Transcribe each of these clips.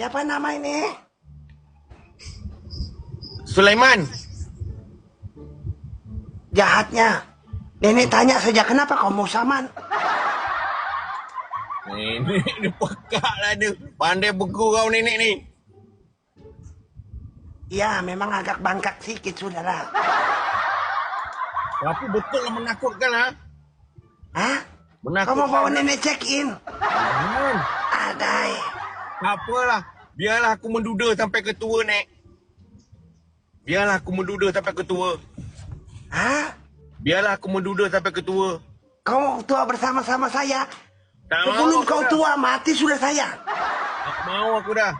Siapa nama ini? Sulaiman. Jahatnya. Nenek tanya saja kenapa kau mau saman? Nenek dia pekak lah dia. Pandai beku kau nenek ni. Ya, memang agak bangkak sedikit, saudara. Tapi betul lah menakutkan lah. Hah? Kau Menakutkan. mau bawa nenek check in? Jangan. Adai. Tak apalah. Biarlah aku menduda sampai ke tua, Nek. Biarlah aku menduda sampai ke tua. Hah? Biarlah aku menduda sampai ke tua. Kau tua bersama-sama saya. Tak Sebelum kau dah. tua, mati sudah saya. Tak mau aku dah.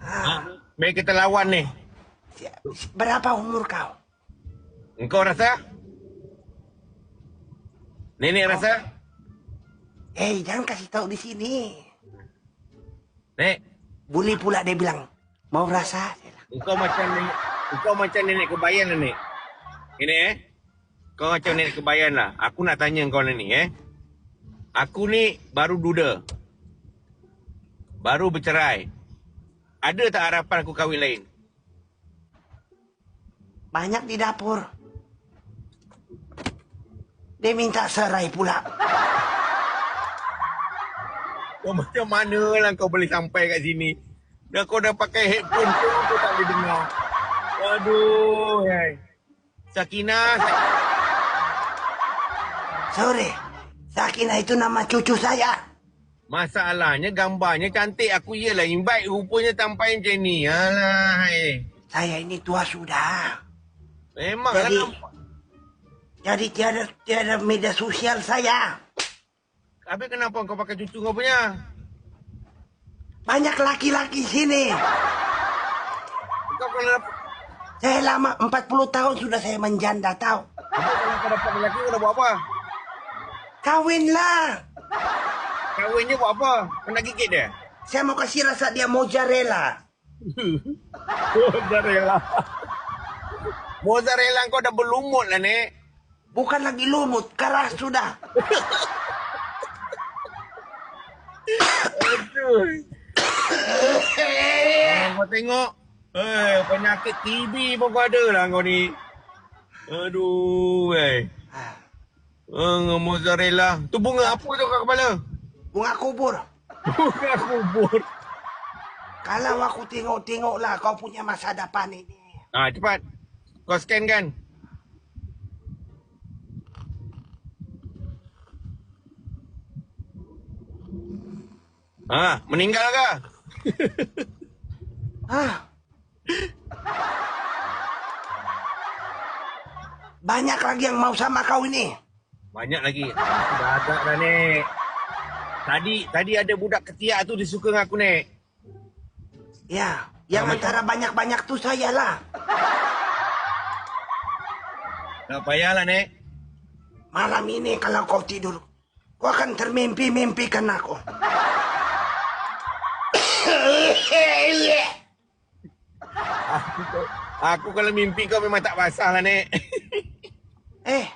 Ha, Mari kita lawan ni. Berapa umur kau? Engkau rasa? Nenek rasa? Eh, jangan kasih tahu di sini. Nek, Boleh pula dia bilang, mau rasa? Engkau macam nenek, engkau macam nenek kebayan lah, Nek. Ini eh. Kau macam nenek kebayan lah. Aku nak tanya kau ni eh. Aku ni baru duda. Baru bercerai. Ada tak harapan aku kahwin lain? Banyak di dapur. Dia minta serai pula. Kau macam mana lah kau boleh sampai kat sini? Dah kau dah pakai headphone pun aku tak boleh dengar. Aduh, hai. Sakina, Sorry. Sakina itu nama cucu saya. masalahnya gambarnya cantik. Aku iyalah invite rupanya tampai macam ni. Alah, hai. Saya ini tua sudah. Memang Jadi, lah. jadi tiada tiada media sosial saya. Habis kenapa kau pakai cucu kau punya? Banyak laki-laki sini. Kau kalau dapat... Saya lama 40 tahun sudah saya menjanda tahu. Habis kalau kau dapat lelaki kau dah buat apa? Kawinlah. Kahwinnya buat apa? Kau nak gigit dia? Saya mau kasih rasa dia mozzarella. Mozzarella. Mozzarella kau dah berlumut lah, Nek. Bukan lagi lumut, keras sudah. Ah, kau tengok. Eh, penyakit TB pun kau ada lah kau ni. Aduh, eh. Uh, mozzarella. Tu bunga apa tu kat kepala? Bunga kubur. Bunga kubur. Kalau aku tengok-tengok lah kau punya masa depan ini. Ah, cepat. Kau scan kan? Ah, meninggal ke? Hah? Banyak lagi yang mau sama kau ini. Banyak lagi. Dah agak dah, Nek. Tadi tadi ada budak ketiak tu dia suka dengan aku, Nek. Ya, yang Ah, antara banyak-banyak tu saya lah. Tak payahlah, Nek. Malam ini kalau kau tidur, kau akan termimpi-mimpikan aku. Aku, aku kalau mimpi kau memang tak basah lah, Nek. Eh,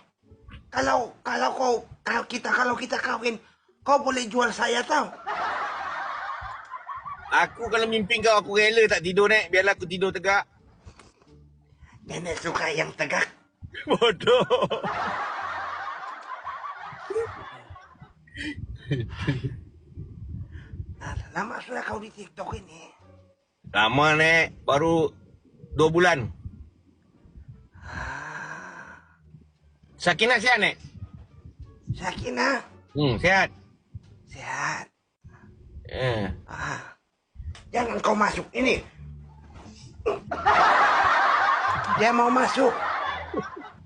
kalau kalau kau kalau kita kalau kita kawin, kau boleh jual saya tau. Aku kalau mimpi kau, aku rela tak tidur, Nek. Biarlah aku tidur tegak. Nenek suka yang tegak. Bodoh. Lama sudah kau di TikTok ini. Lama, Nek. Baru dua bulan. Sakinah sihat, Nek? Sakina, Hmm, sihat. sehat. Eh. Ah, jangan kau masuk ini. Dia mau masuk.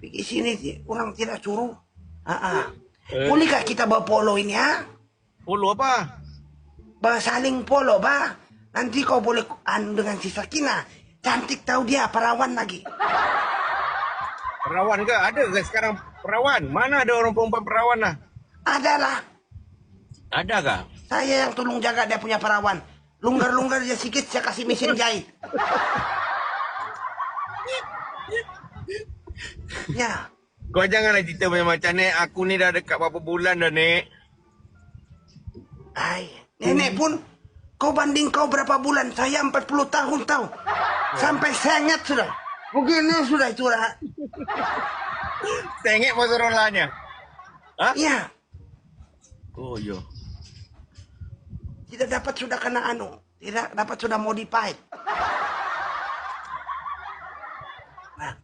Pergi sini, ti- orang tidak suruh. Ah, ah. Eh. Bolehkah kita bawa polo ini, ha? Polo apa? Bersaling polo, bah. Nanti kau boleh anu dengan si Sakina. Cantik tahu dia, perawan lagi. Perawan ke? Ada ke sekarang perawan? Mana ada orang perempuan perawan lah? Adalah. Ada ke? Saya yang tolong jaga dia punya perawan. Lunggar-lunggar dia sikit, saya kasih mesin jahit. Ya, Kau janganlah cerita macam-macam, Nek. Aku ni dah dekat berapa bulan dah, Nek. ai, Nenek pun kau banding kau berapa bulan? Saya 40 tahun tahu. Sampai sengit sudah. Begini sudah itu lah. Tengok Motorolanya. Ha? Ya, Oh, yo. tidak dapat sudah kena anu. Tidak dapat sudah modified. Nah,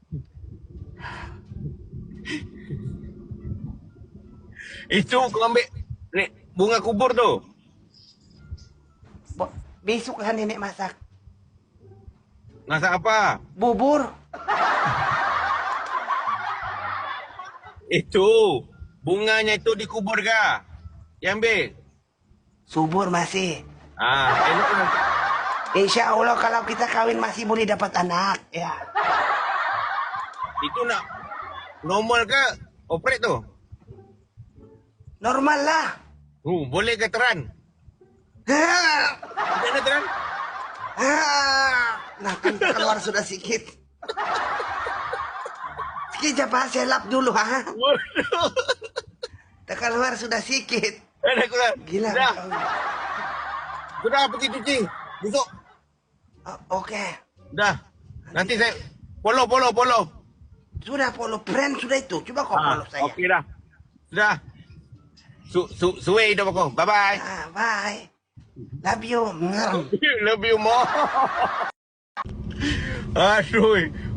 Itu kau ambil ni, bunga kubur tu. Besok lah nenek masak. Masak apa? Bubur. Itu. Bunganya itu dikubur ke? Yang ambil. Subur masih. Ah, elok lah. Insya Allah kalau kita kawin masih boleh dapat anak. Ya. Itu nak normal ke? Operate tu? Normal lah. Uh, boleh ke teran? Ha. Macam mana teran? Ha. Nah, kan keluar sudah sikit. Sikit apa? Saya lap dulu, ha? Waduh. Tak keluar sudah sikit. Ada keluar. Gila. Dah. Sudah pergi cuci. Besok. Oh, Oke. Dah. Nanti saya follow, follow, follow. Sudah follow friend sudah itu. Coba kau follow saya. Ah, Okey dah. Sudah. Su, su, suai hidup aku. Bye-bye. Ah, bye. Love you. Love you more. Aduh.